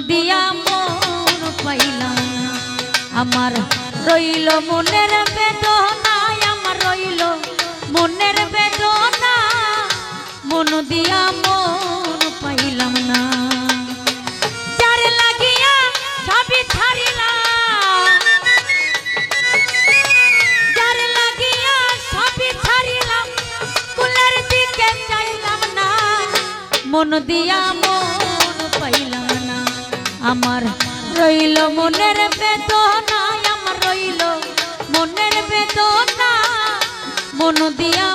দিয়া মন পাইলাম আমার রইল মনের বেদনা, আমার রইল মনের বেদনা। মন দিয়া মন পাইলাম না। লাগিয়া ছাড়িলাম না। মন দিয়া আমার রইল মনের বেদনা আমার রইল মনের বেদনা। মন দিয়া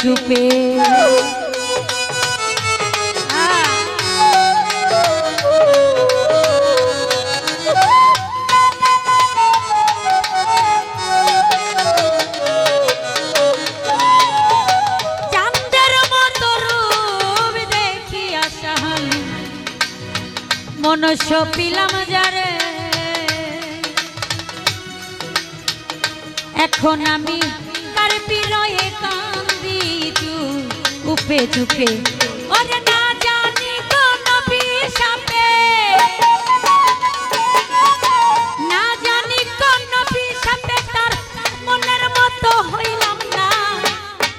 চুপে। মনুষ্য পিলাম যারে। এখন আমি কার বিরয়ে কান্দি উপে চুপে। ওরে না জানি কোন বিষাপে না জানি কোন বিষাপে তার মনের মতো হইলাম না।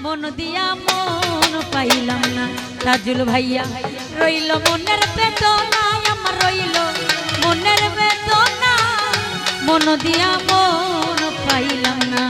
মন দিয়া মন পাইলাম না। রাজুল ভাইয়া, রইল মনের বেদনা আমার রইল মনের বেদনা মন দিয়া মন পাইলাম না।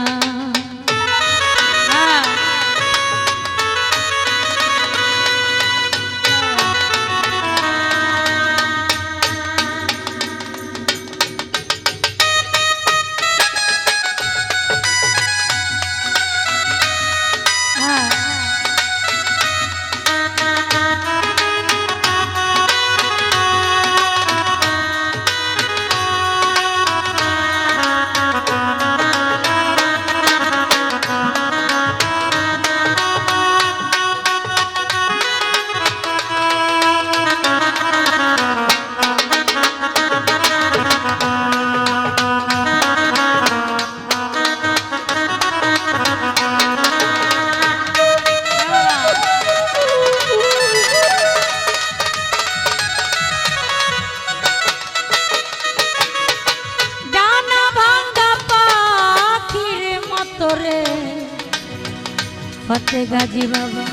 গাজী বাবা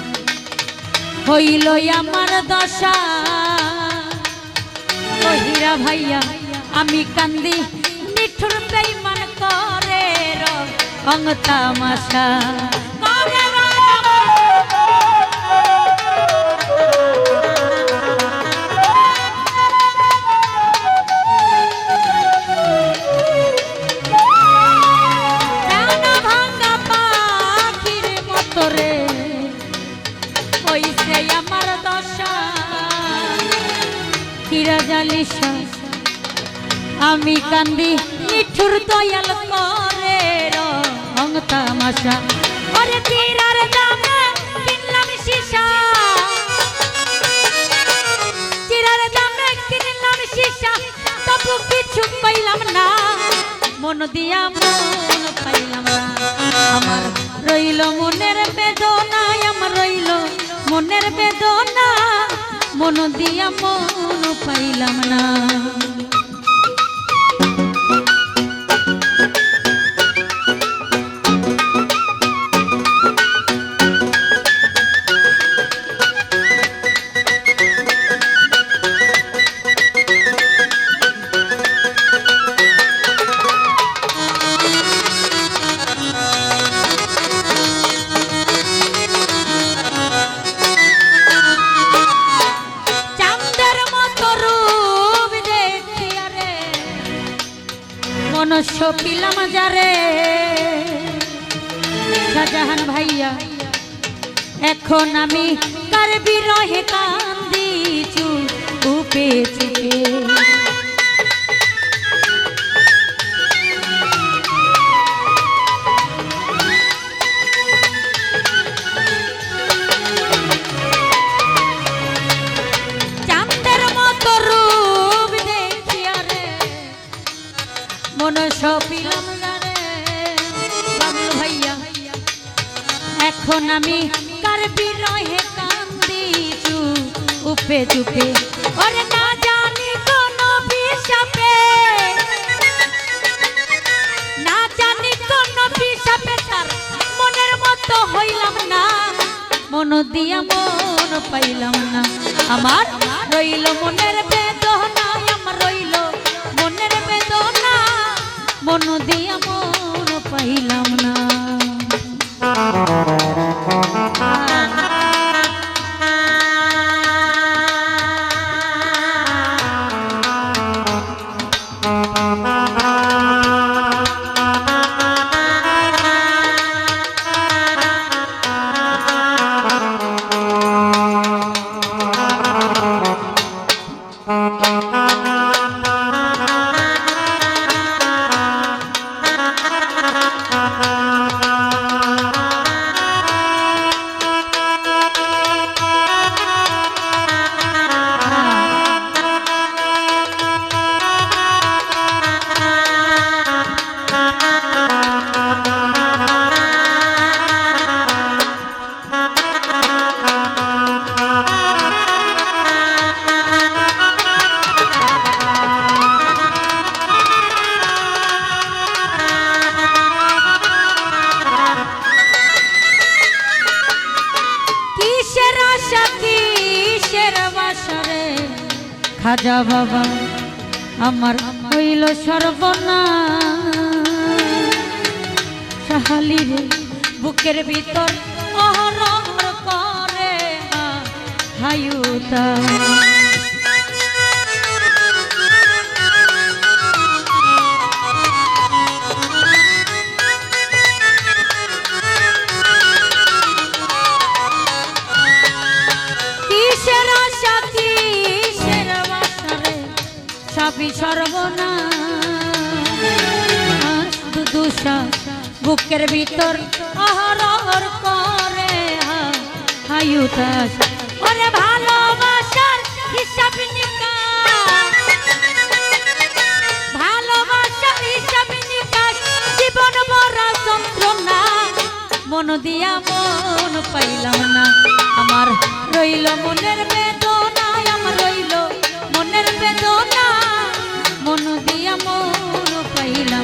হইল আমার দশা। কহিরা ভাইয়া আমি কান্দি মিঠুর বেইমান করে রং তামাশা আমি কান্দি, নিঠুর দয়াল করে রং তামাশা। ওরে তীরার দামে কিনলাম সীসা। চিরার দামে কিনলাম সীসা, তবু কিছু পাইলাম না। মন দিয়া মন পাইলাম না। আমার রইল মনের বেদনা, আমার রইল মনের বেদনা। মন দিয়া মন পাইলাম না। পিলাম যারে। শাহজাহান ভাইয়া এখন আমি কার বিরহে কান্দি চুপে চুপে এখন আমি কার বিরহে কান্দি চুপে চুপে। ওরে না জানি কোন বিষাপে না জানি কোন বিষাপে তার মনের মতো হইলাম না। মন দিয়া মন পাইলাম না। আমার রইল মনের বেদনা, আমার রইল মনের বেদনা। মন দিয়া মন পাইলাম না। Thank you. খাজা বাবা আমার হইল সর্বনা সাহালি বুকের ভিতর অহরহ করে হায়ুতা হায়ুতাস ওরে মন দিয়া মন পাইলাম না। আমার রইল মনের বেদনা আমার রইল মনের বেদনা মন দিয়া মন পাইলাম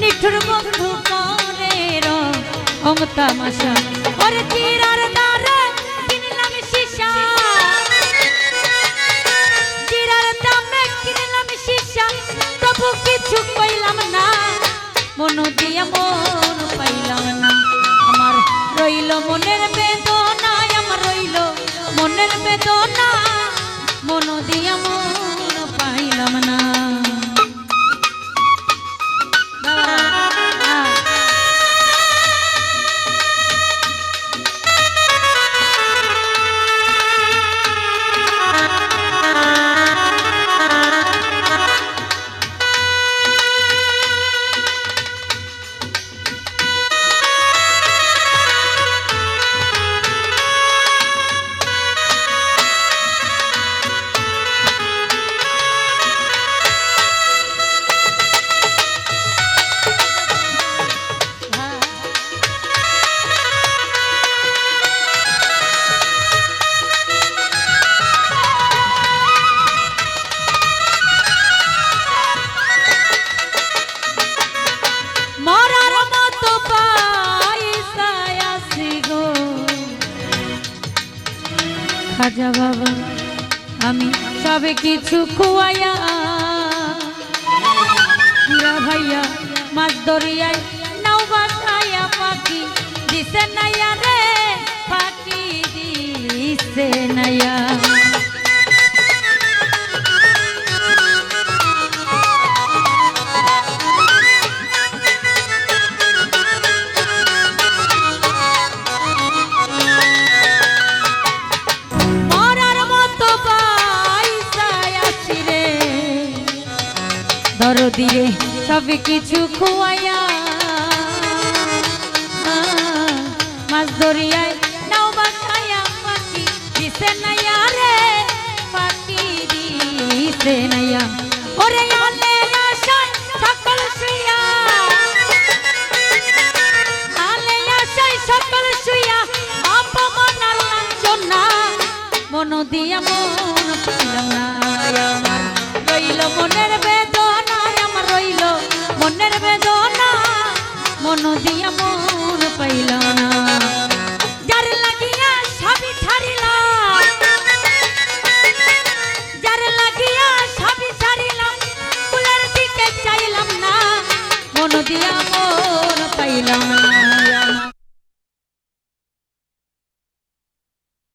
নিঠুর বন্ধু করে রঙ তামাশা। ওরে চিরার দ্বারে কিনলাম শিশা চিরার দামে কিনলাম শিশা তবু কিছু পাইলাম না। মন দিয়া মন পাইলাম না। আমার রইল মনের বেদনা আমার রইল মনের বেদনা মন দিয়া মন যা বাবা, আমি সবে কিছু খুয়াইয়া। হীরা ভাইয়া, মাছ দরিয়ায় নাও বাসায়া, পাখি দিছে নাইয়া রে, পাখি দিছে নাইয়া। সব কিছু খুয়াইয়া। মাছ দরিয়ায় নাও বাসায়া পাখি দিছে নাইয়া রে পাখি দিছে নাইয়া। ওরে আলে আশায় সকল শুইয়া। আলে আশায় সকল শুইয়া, অপমান আর লাঞ্ছনা। মন দিয়া মন পাইলাম না রইল মনের বেদনা